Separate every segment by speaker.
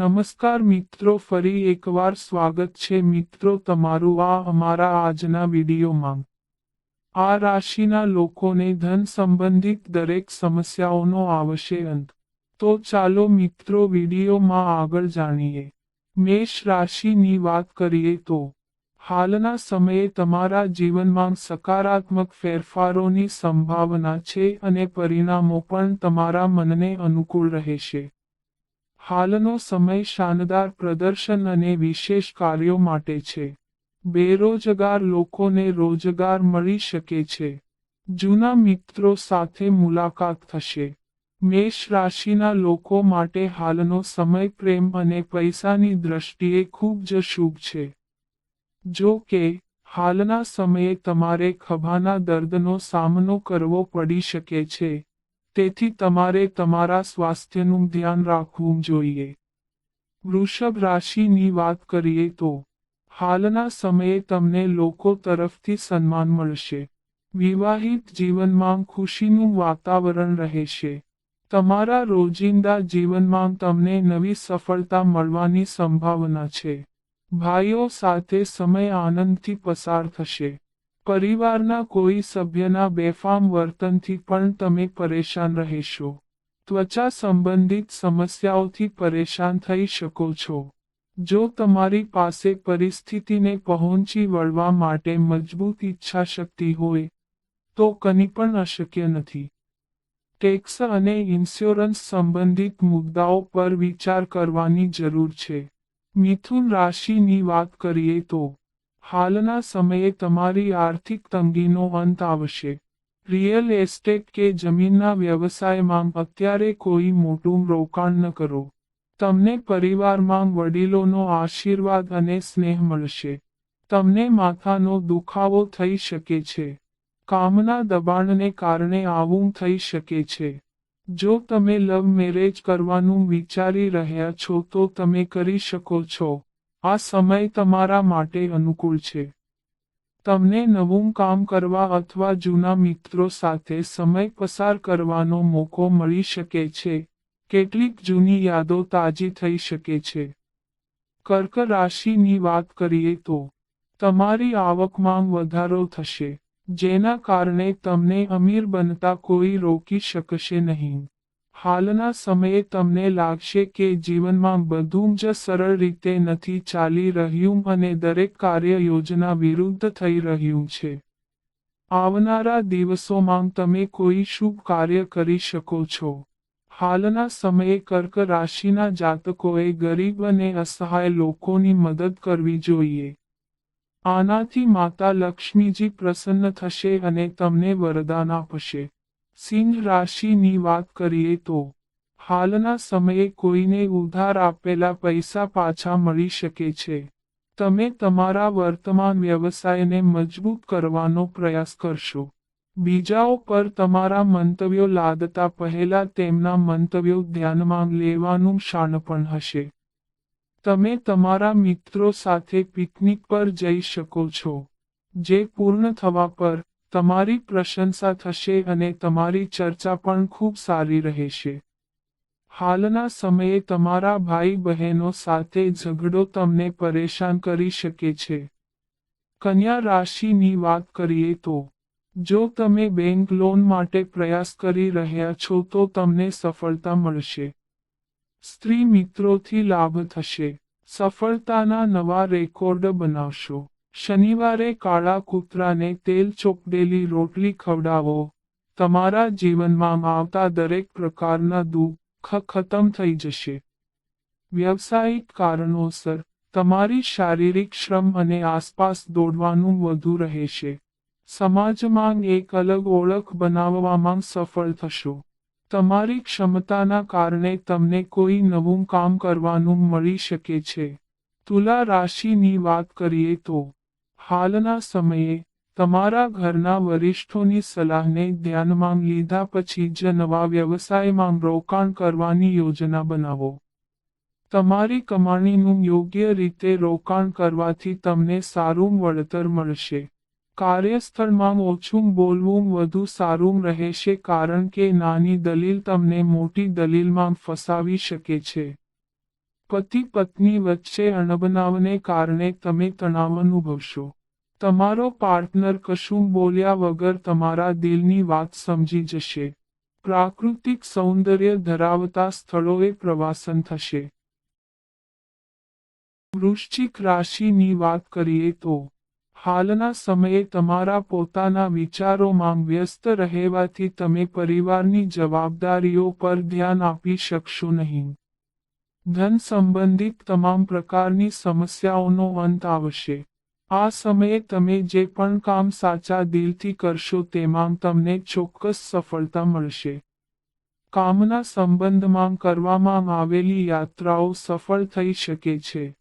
Speaker 1: નમસ્કાર મિત્રો, ફરી એકવાર સ્વાગત છે મિત્રો તમારું આ અમારા આજના વિડીયોમાં. આ રાશિના લોકોને ધન સંબંધિત દરેક સમસ્યાઓનો આવશે અંત. તો ચાલો મિત્રો વિડીયોમાં આગળ જાણીએ. મેષ રાશિની વાત કરીએ તો, હાલના સમયે તમારા જીવનમાં સકારાત્મક ફેરફારોની સંભાવના છે અને પરિણામો પણ તમારા મનને અનુકૂળ રહેશે. હાલનો સમય શાનદાર પ્રદર્શન અને વિશેષ કાર્યો માટે છે. બેરોજગાર લોકોને રોજગાર મળી શકે છે. જૂના મિત્રો સાથે મુલાકાત થશે. મેષ રાશિના લોકો માટે હાલનો સમય પ્રેમ અને પૈસાની દ્રષ્ટિએ ખૂબ જ શુભ છે. જો કે, હાલના સમયે તમારે ખભાના દર્દનો સામનો કરવો પડી શકે છે. તેથી તમારે તમારા સ્વાસ્થ્યનું ધ્યાન રાખવું જોઈએ. વૃષભ રાશિની વાત કરીએ તો, હાલના સમયે તમને લોકો તરફથી સન્માન મળશે. વિવાહિત જીવનમાં ખુશીનું વાતાવરણ રહેશે. તમારા રોજિંદા જીવનમાં તમને નવી સફળતા મળવાની સંભાવના છે. ભાઈઓ સાથે સમય આનંદથી પસાર થશે. પરિવારના કોઈ સભ્યના બેફામ વર્તનથી પણ તમે પરેશાન રહેશો. ત્વચા સંબંધિત સમસ્યાઓથી પરેશાન થઈ શકો છો. જો તમારી પાસે પરિસ્થિતિને પહોંચી વળવા માટે મજબૂત ઈચ્છાશક્તિ હોય, તો કંઈ પણ અશક્ય નથી. ટેક્સ અને ઇન્સ્યોરન્સ સંબંધિત મુદ્દાઓ પર વિચાર કરવાની જરૂર છે. મિથુન રાશિની વાત કરીએ તો હાલના સમયે તમારી આર્થિક તંગીનો અંત આવશે. રિયલ એસ્ટેટ કે જમીનના વ્યવસાયમાં અત્યારે કોઈ મોટું રોકાણ ન કરો. તમને પરિવારમાં વડીલોનો આશીર્વાદ અને સ્નેહ મળશે. તમને માથાનો દુખાવો થઈ શકે છે. કામના દબાણને કારણે આવું થઈ શકે છે. જો તમે લવ મેરેજ કરવાનું વિચારી રહ્યા છો તો તમે કરી શકો છો. આ સમય તમારા માટે અનુકૂળ છે. તમને નવું કામ કરવા અથવા જૂના મિત્રો સાથે સમય પસાર કરવાનો મોકો મળી શકે છે. કેટલીક જૂની યાદો તાજી થઈ શકે છે. કર્ક રાશિની વાત કરીએ તો, તમારી આવકમાં વધારો થશે, જેના કારણે તમને અમીર બનતા કોઈ રોકી શકશે નહીં. હાલના સમયે તમને લાગશે કે જીવનમાં બધું જ સરળ રીતે નથી ચાલી રહ્યું અને દરેક કાર્ય યોજના વિરુદ્ધ થઈ રહ્યું છે. આવનારા દિવસોમાં તમે કોઈ શુભ કાર્ય કરી શકો છો. હાલના સમયે કર્ક રાશિના જાતકોએ ગરીબ અને અસહાય લોકોની મદદ કરવી જોઈએ. આનાથી માતા લક્ષ્મીજી પ્રસન્ન થશે અને તમને વરદાન આપશે. સિંહ રાશિની વાત કરીએ તો, હાલના સમયે કોઈને ઉધાર આપેલા પૈસા પાછા મળી શકે છે. તમે તમારા વર્તમાન વ્યવસાયને મજબૂત કરવાનો પ્રયાસ કરશો. બીજાઓ પર તમારા મંતવ્યો લાદતા પહેલા તેમના મંતવ્યો ધ્યાનમાં લેવાનું શાણપણ હશે. તમે તમારા મિત્રો સાથે પિકનિક પર જઈ શકો છો, જે પૂર્ણ થવા પર તમારી પ્રશંસા થશે અને તમારી ચર્ચા પણ ખૂબ સારી રહેશે. હાલના સમયે તમારા ભાઈ બહેનો સાથે ઝઘડો તમને પરેશાન કરી શકે છે. કન્યા રાશિની વાત કરીએ તો, જો તમે બેંક લોન માટે પ્રયાસ કરી રહ્યા છો તો તમને સફળતા મળશે. સ્ત્રી મિત્રોથી લાભ થશે. સફળતાના નવા રેકોર્ડ બનાવશો. શનિવારે કાળા કૂતરાને તેલ ચોપડેલી રોટલી ખવડાવો. તમારા જીવનમાં આવતા દરેક પ્રકારના દુઃખ ખતમ થઈ જશે. વ્યવસાયિક કારણોસર, તમારી શારીરિક શ્રમ અને આસપાસ દોડવાનું વધુ રહેશે. સમાજમાં એક અલગ ઓળખ બનાવવામાં સફળ થશો. તમારી ક્ષમતાના કારણે તમને કોઈ નવું કામ કરવાનું મળી શકે છે. તુલા રાશિની વાત કરીએ તો હાલના સમયે, તમારા ઘરના વરિષ્ઠોની સલાહને ધ્યાનમાં લીધા પછી જ નવા વ્યવસાયમાં રોકાણ કરવાની યોજના બનાવો. તમારી કમાણીનું યોગ્ય રીતે રોકાણ કરવાથી તમને સારું વળતર મળશે. કાર્યસ્થળમાં ઓછું બોલવું વધુ સારું રહેશે કારણ કે નાની દલીલ તમને મોટી દલીલમાં ફસાવી શકે છે. પતિ પત્ની વચ્ચે અણબનાવને કારણે તમે તણાવ અનુભવશો. તમારો પાર્ટનર કશું બોલ્યા વગર તમારા દિલની વાત સમજી જશે. પ્રાકૃતિક સૌંદર્ય ધરાવતા સ્થળોએ પ્રવાસન થશે. વૃશ્ચિક રાશિની વાત કરીએ તો, હાલના સમયે તમારા પોતાના વિચારોમાં વ્યસ્ત રહેવાથી તમે પરિવારની જવાબદારીઓ પર ધ્યાન આપી શકશો નહીં. ધન સંબંધિત તમામ પ્રકારની સમસ્યાઓનો અંત આવશે. આ સમયે તમે જે પણ કામ સાચા દિલથી કરશો તેમાં તમને ચોક્કસ સફળતા મળશે. કામના સંબંધમાં કરવામાં આવેલી યાત્રાઓ સફળ થઈ શકે છે.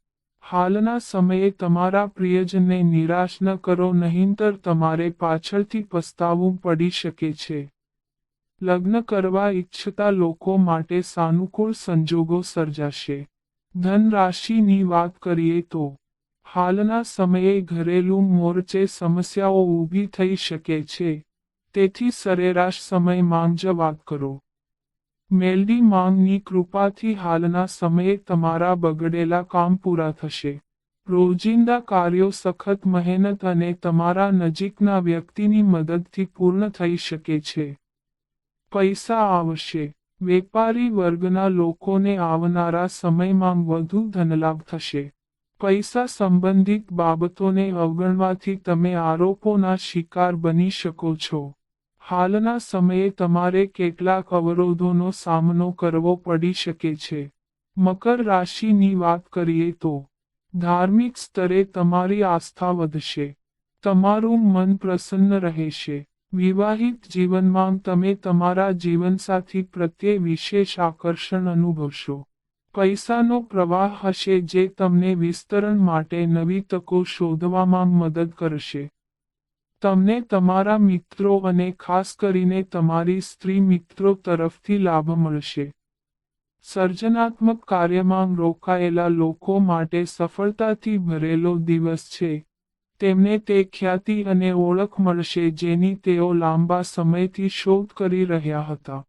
Speaker 1: હાલના સમયે તમારા પ્રિયજનને નિરાશ ન કરો, નહીંતર તમારે પાછળથી પસ્તાવવું પડી શકે છે. લગ્ન કરવા ઈચ્છતા લોકો માટે સાનુકૂળ સંજોગો સર્જાશે. ધન રાશિની વાત કરીએ તો, હાલના સમયે ઘરેલું મોરચે સમસ્યાઓ ઊભી થઈ શકે છે. તેથી સરેરાશ સમયમાં જ વાત કરો. મેલડી માંગની કૃપાથી હાલના સમયે તમારા બગડેલા કામ પૂરા થશે. રોજિંદા કાર્યો સખત મહેનત અને તમારા નજીકના વ્યક્તિની મદદથી પૂર્ણ થઈ શકે છે. પૈસા આવશે. વેપારી વર્ગના લોકોને આવનારા સમયમાં વધુ ધનલાભ થશે. પૈસા સંબંધિત બાબતોને અવગણવાથી તમે આરોપોના શિકાર બની શકો છો. હાલના સમયે તમારે કેટલાક અવરોધોનો સામનો કરવો પડી શકે છે. મકર રાશિની વાત કરીએ તો, ધાર્મિક સ્તરે તમારી આસ્થા વધશે. તમારું મન પ્રસન્ન રહેશે. વિવાહિત જીવનમાં તમે તમારા જીવનસાથી પ્રત્યે વિશેષ આકર્ષણ અનુભવશો. પૈસાનો પ્રવાહ હશે જે તમને વિસ્તરણ માટે નવી તકો શોધવામાં મદદ કરશે. તમને તમારા મિત્રો અને ખાસ કરીને તમારી સ્ત્રી મિત્રો તરફથી લાભ મળશે. સર્જનાત્મક કાર્યમાં રોકાયેલા લોકો માટે સફળતાથી ભરેલો દિવસ છે. તેમને તે ખ્યાતિ અને ઓળખ મળશે જેની તેઓ લાંબા સમયથી શોધ કરી રહ્યા હતા.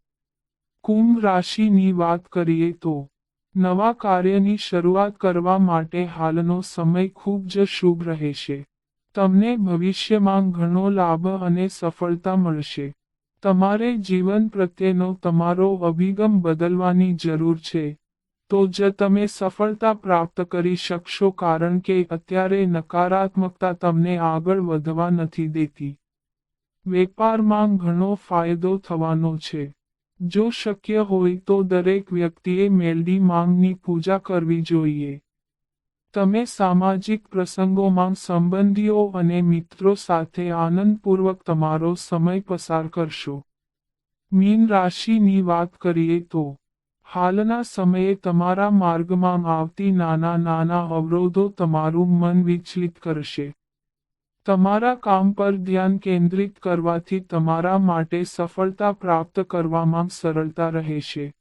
Speaker 1: કુંભ રાશિની વાત કરીએ તો, નવા કાર્યની શરૂઆત કરવા માટે હાલનો સમય ખૂબ જ શુભ રહેશે. તમને ભવિષ્યમાં ઘણો લાભ અને સફળતા મળશે. તમારે જીવન પ્રત્યેનો તમારો અભિગમ બદલવાની જરૂર છે. તો જ તમે સફળતા પ્રાપ્ત કરી શકશો કારણ કે અત્યારે નકારાત્મકતા તમને આગળ વધવા નથી દેતી. વેપારમાં ઘણો ફાયદો થવાનો છે. જો શક્ય હોય તો દરેક વ્યક્તિએ મેલડી માંગની પૂજા કરવી જોઈએ. તમે સામાજિક પ્રસંગોમાં સંબંધીઓ અને મિત્રો સાથે આનંદપૂર્વક તમારો સમય પસાર કરશો. મીન રાશિની વાત કરીએ તો હાલના સમયે તમારા માર્ગમાં આવતી નાના નાના અવરોધો તમારું મન વિચલિત કરશે. તમારા કામ પર ધ્યાન કેન્દ્રિત કરવાથી તમારા માટે સફળતા પ્રાપ્ત કરવામાં સરળતા રહેશે.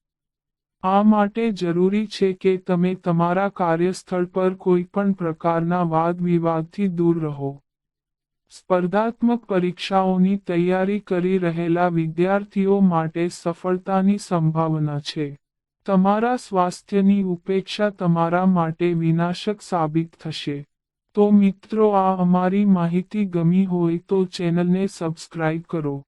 Speaker 1: આ માટે જરૂરી છે કે તમે તમારા કાર્યસ્થળ પર કોઈ પણ પ્રકારના વાદ વિવાદથી દૂર રહો. સ્પર્ધાત્મક પરીક્ષાઓની તૈયારી કરી રહેલા વિદ્યાર્થીઓ માટે સફળતાની સંભાવના છે. તમારા સ્વાસ્થ્યની ઉપેક્ષા તમારા માટે વિનાશક સાબિત થશે. તો મિત્રો, આ અમારી માહિતી ગમી હોય તો ચેનલને સબસ્ક્રાઇબ કરો.